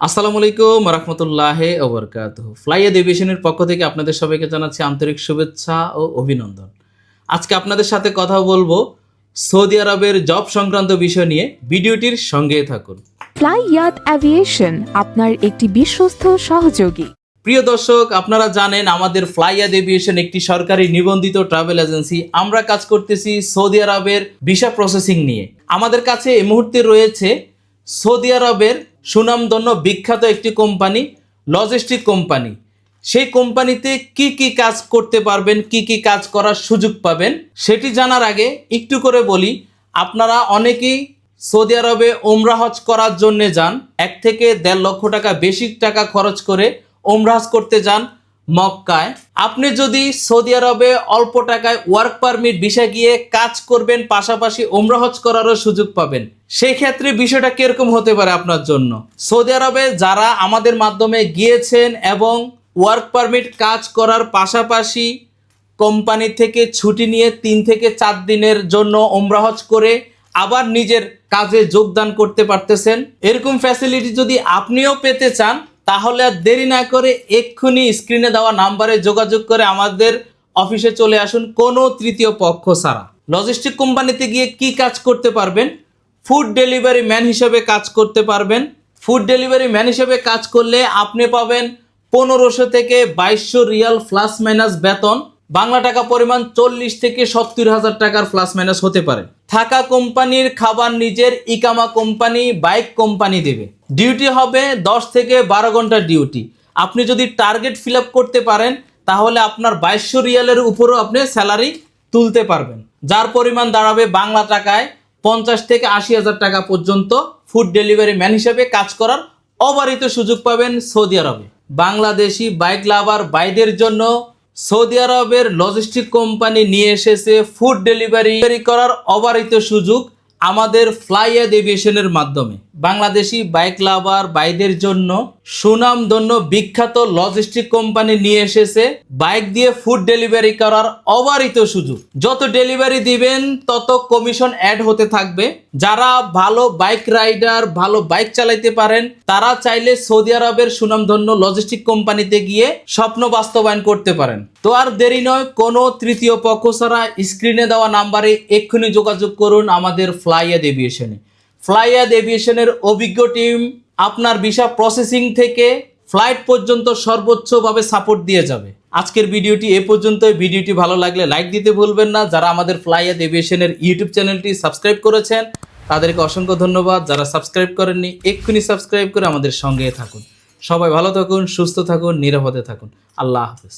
আসসালামু আলাইকুম রহমতুল্লাহ ওবরকাত ফ্লাইয়া এভিয়েশনের পক্ষ থেকে আপনাদের সবাইকে জানাচ্ছি আন্তরিক শুভেচ্ছা ও অভিনন্দন। আজকে আপনাদের সাথে কথা বলব সৌদি আরবের জব সংক্রান্ত বিষয় নিয়ে। ভিডিওটির সঙ্গে থাকুন। ফ্লাই ইয়াত অ্যাভিয়েশন আপনার একটি বিশ্বস্ত সহযোগী। প্রিয় দর্শক আপনারা জানেন আমাদের ফ্লাইয়াদ এভিয়েশন একটি সরকারি নিবন্ধিত ট্রাভেল এজেন্সি আমরা কাজ করতেছি সৌদি আরবের ভিসা প্রসেসিং নিয়ে। আমাদের কাছে এই মুহূর্তে রয়েছে সৌদি আরবের সুনামধন্য বিখ্যাত একটি কোম্পানি লজিস্টিক কোম্পানি। সেই কোম্পানিতে কি কি কাজ করতে পারবেন, কি কি কাজ করার সুযোগ পাবেন, সেটি জানার আগে একটু করে বলি, আপনারা অনেকেই সৌদি আরবে ওমরাহজ করার জন্য যান, এক থেকে দেড় লক্ষ টাকা বেশি টাকা খরচ করে ওমরাহজ করতে যান মক্কায়। আপনি যদি সৌদি আরবে অল্প টাকায় ওয়ার্ক পারমিট ভিসা গিয়ে কাজ করবেন, পাশাপাশি ওমরাহজ করারও সুযোগ পাবেন, সেই ক্ষেত্রে বিষয়টা কীরকম হতে পারে আপনার জন্য? সৌদি আরবে যারা আমাদের মাধ্যমে গিয়েছেন এবং ওয়ার্ক পারমিট কাজ করার পাশাপাশি কোম্পানি থেকে ছুটি নিয়ে তিন থেকে চার দিনের জন্য ওমরাহজ করে আবার নিজের কাজে যোগদান করতে পারতেছেন, এরকম ফ্যাসিলিটি যদি আপনিও পেতে চান তাহলে আর দেরি না করে এক্ষুনি স্ক্রিনে দেওয়া নাম্বারে যোগাযোগ করে আমাদের অফিসে চলে আসুন কোনো তৃতীয় পক্ষ ছাড়া। লজিস্টিক কোম্পানিতে গিয়ে কি কাজ করতে পারবেন? ফুড ডেলিভারি ম্যান হিসেবে কাজ করতে পারবেন। ফুড ডেলিভারি ম্যান হিসেবে কাজ করলে আপনি পাবেন পনেরোশো থেকে বাইশশো রিয়াল প্লাস মাইনাস বেতন। বাংলা টাকা পরিমাণ চল্লিশ থেকে সত্তর হাজার টাকার প্লাস মাইনাস হতে পারে। থাকা কোম্পানির খাবার নিজের ইকামা কোম্পানি, বাইক কোম্পানি দেবে। ডিউটি হবে দশ থেকে বারো ঘণ্টা ডিউটি। আপনি যদি টার্গেট ফিল করতে পারেন, তাহলে আপনার বাইশশো রিয়ালের উপরও আপনি স্যালারি তুলতে পারবেন। যার পরিমাণ দাঁড়াবে বাংলা টাকায় পঞ্চাশ থেকে আশি হাজার টাকা পর্যন্ত ফুড ডেলিভারি ম্যান হিসেবে কাজ করার অবারিত সুযোগ পাবেন সৌদি আরবে। বাংলাদেশি বাইক লাভার বাইদের জন্য সৌদি আরবের লজিস্টিক কোম্পানি নিয়ে এসেছে ফুড ডেলিভারি করার অবারিত সুযোগ আমাদের ফ্লাইয়াদ এভিয়েশনের মাধ্যমে। বাংলাদেশি বাইক লাভার বাইদের জন্য সুনামধন্য বিখ্যাত লজিস্টিক কোম্পানি নিয়ে এসেছে বাইক দিয়ে ফুড ডেলিভারি করার অবারিত সুযোগ। যত ডেলিভারি দিবেন, তত কমিশন অ্যাড হতে থাকবে। যারা ভালো বাইক রাইডার ভালো বাইক চালাইতে পারেন, তারা চাইলে সৌদি আরবের সুনামধন্য লজিস্টিক কোম্পানিতে গিয়ে স্বপ্ন বাস্তবায়ন করতে পারেন। তো আর দেরি নয়, কোনো তৃতীয় পক্ষ ছাড়া স্ক্রিনে দেওয়া নাম্বারে এক্ষুনি যোগাযোগ করুন আমাদের ফ্লাইয়াদ এভিয়েশনে ফ্লাইয়াদ এভিয়েশনের অভিজ্ঞ টিম আপনার ভিসা প্রসেসিং থেকে ফ্লাইট পর্যন্ত সর্বোচ্চভাবে সাপোর্ট দিয়ে যাবে। আজকের ভিডিওটি এ পর্যন্ত ভিডিওটি ভালো লাগলে লাইক দিতে ভুলবেন না। যারা আমাদের ফ্লাইয়াদ এভিয়েশনের ইউটিউব চ্যানেলটি সাবস্ক্রাইব করেছেন, তাদেরকে অসংখ্য ধন্যবাদ। যারা সাবস্ক্রাইব করেননি, এক্ষুনি সাবস্ক্রাইব করে আমাদের সঙ্গে থাকুন। সবাই ভালো থাকুন, সুস্থ থাকুন, নিরাপদে থাকুন। আল্লাহ হাফিজ।